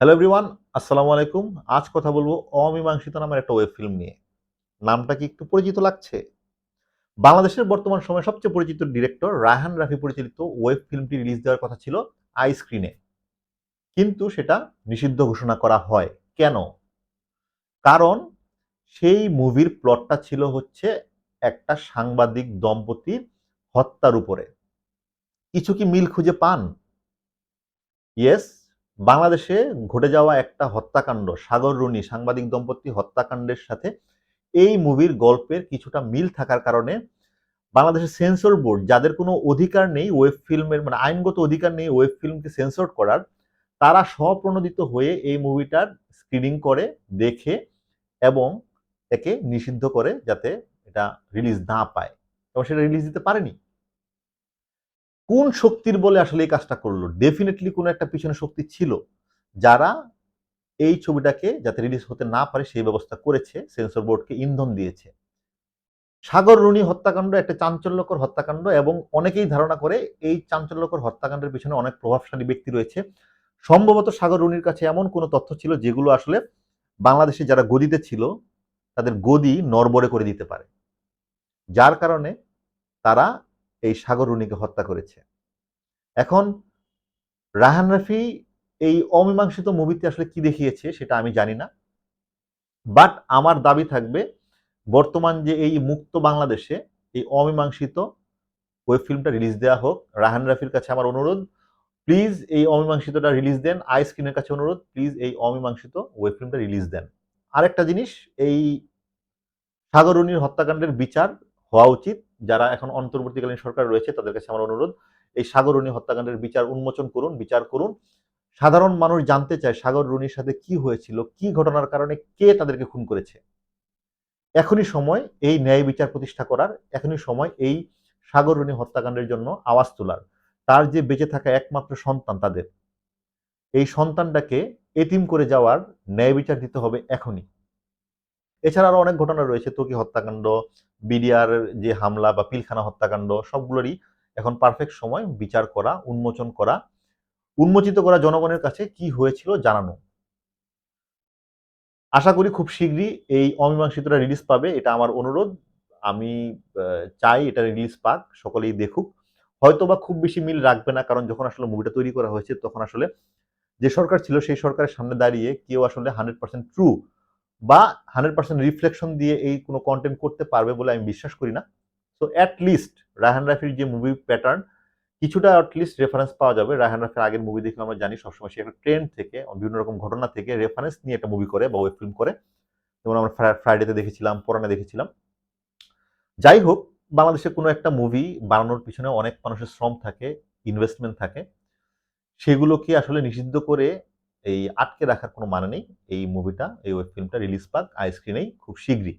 Hello everyone আসসালামু আলাইকুম। আজ কথা বলব অমীমাংসিত নামের একটা ওয়েব ফিল্ম নিয়ে। নামটা কি একটু পরিচিত লাগছে? বাংলাদেশের বর্তমান সময়ে সবচেয়ে পরিচিত ডিরেক্টর রায়হান রাফি পরিচালিত ওয়েব ফিল্মটি রিলিজ দেওয়ার কথা ছিল আই স্ক্রিনে কিন্তু সেটা নিষিদ্ধ ঘোষণা করা হয়। কেন? কারণ সেই মুভির প্লটটা ছিল হচ্ছে একটা সাংবাদিক দম্পতির হত্যার উপরে। কিছু কি মিল খুঁজে পান? ইয়েস বাংলাদেশে ঘটে যাওয়া একটা হত্যাকাণ্ড, সাগর রুনি সাংবাদিক দম্পতি হত্যাকাণ্ডের সাথে এই মুভির গল্পের কিছুটা মিল থাকার কারণে বাংলাদেশের সেন্সর বোর্ড, যাদের কোনো অধিকার নেই ওয়েব ফিল্মের মানে আইনগত অধিকার নেই ওয়েব ফিল্মকে সেন্সর করার, তারা স্বপ্রণোদিত হয়ে এই মুভিটার স্ক্রিনিং করে, দেখে এবং একে নিষিদ্ধ করে যাতে এটা রিলিজ না পায়। এবং সেটা রিলিজ দিতে পারেনি। কোন শক্তির বলে আসলে এই কাজটা করল? ডেফিনেটলি কোনো একটা পিছনে শক্তি ছিল। যারা এই ছবিটাকে যাতে রিলিজ হতে না পারে সেই ব্যবস্থা করেছে সেন্সর বোর্ডকে ইন্ধন দিয়েছে। সাগর রুনি হত্যাকাণ্ড একটা চাঞ্চল্যকর হত্যাকাণ্ড এবং অনেকেই ধারণা করে এই চাঞ্চল্যকর হত্যাকাণ্ডের পিছনে অনেক প্রভাবশালী ব্যক্তি রয়েছে। সম্ভবত সাগর রুনির কাছে এমন কোনো তথ্য ছিল যেগুলো আসলে বাংলাদেশে যারা গদিতে ছিল, তাদের গদি নরবরে করে দিতে পারে। যার কারণে তারা এই সাগর রুনিকে হত্যা করেছে। এখন রাহান রাফি এই অমীমাংসিত মুভিতে আসলে কি দেখিয়েছে সেটা আমি জানি না। বাট আমার দাবি থাকবে, বর্তমান যে এই মুক্ত বাংলাদেশে এই অমীমাংসিত ওয়েব ফিল্মটা রিলিজ দেওয়া হোক, রাহান রাফির কাছে আমার অনুরোধ, প্লিজ এই অমীমাংসিতটা রিলিজ দেন আই স্ক্রিনের কাছে অনুরোধ, প্লিজ এই অমীমাংসিত ওয়েব ফিল্মটা রিলিজ দেন। আরেকটা জিনিস, এই সাগরুনির হত্যাকাণ্ডের বিচার হওয়া উচিত। যারা এখন অন্তর্বর্তীকালীন সরকার রয়েছে, তাদের কাছে আমার অনুরোধ, এই সাগর রুনি হত্যাকাণ্ডের বিচার উন্মোচন করুন, বিচার করুন। সাধারণ মানুষ জানতে চায় সাগর রুনির সাথে কি হয়েছিল, কি ঘটনার কারণে কে তাদেরকে খুন করেছে। এখনই সময় এই ন্যায় বিচার প্রতিষ্ঠা করার, এখনই সময় এই সাগর রুনি হত্যাকাণ্ডের জন্য আওয়াজ তোলার। তার যে বেঁচে থাকা একমাত্র সন্তান তাদের। এই সন্তানটাকে এতিম করে যাওয়ার ন্যায় বিচার দিতে হবে এখনই। এছাড়া আরও অনেক ঘটনা রয়েছে তোকি হত্যাকাণ্ড, বিডিআর যে হামলা বা পিলখানা হত্যাকাণ্ড, সবগুলোরই এখন পারফেক্ট সময় বিচার করা, উন্মোচন করা, উন্মোচিত করা জনগণের কাছে কি হয়েছিল জানানো। আশা করি খুব শীঘ্রই এই অমীমাংসিতটা রিলিজ পাবে, এটা আমার অনুরোধ। আমি চাই এটা রিলিজ পাক, সকলেই দেখুক। হয়তো বা খুব বেশি মিল রাখবে না, কারণ যখন আসলে মুভিটা তৈরি করা হয়েছে, তখন আসলে যে সরকার ছিল, সেই সরকারের সামনে দাঁড়িয়ে কেউ আসলে হান্ড্রেড পার্সেন্ট ট্রু বা হান্ড্রেড পার্সেন্ট রিফ্লেকশন দিয়ে এই কোনো কন্টেন্ট করতে পারবে বলে আমি বিশ্বাস করি না। তো অ্যাট লিস্ট রায়হান রাফির যে মুভি প্যাটার্ন কিছুটা অ্যাটলিস্ট রেফারেন্স পাওয়া যাবে। রায়হান রাফির আগের মুভি দেখে আমরা জানি সবসময় সে একটা ট্রেন্ড থেকে বিভিন্ন রকম ঘটনা থেকে রেফারেন্স নিয়ে একটা মুভি করে বা ওয়েব ফিল্ম করে। যেমন আমরা ফ্রাইডেতে দেখেছিলাম পরানে দেখেছিলাম। যাই হোক, বাংলাদেশে কোনো একটা মুভি বানানোর পিছনে অনেক মানুষের শ্রম থাকে ইনভেস্টমেন্ট থাকে। সেগুলোকে আসলে নিষিদ্ধ করে এই আটকে রাখার কোনো মানে নেই। এই মুভিটা এই ওয়েব ফিল্মটা রিলিজ পাক আইসক্রিনেই খুব শীঘ্রই।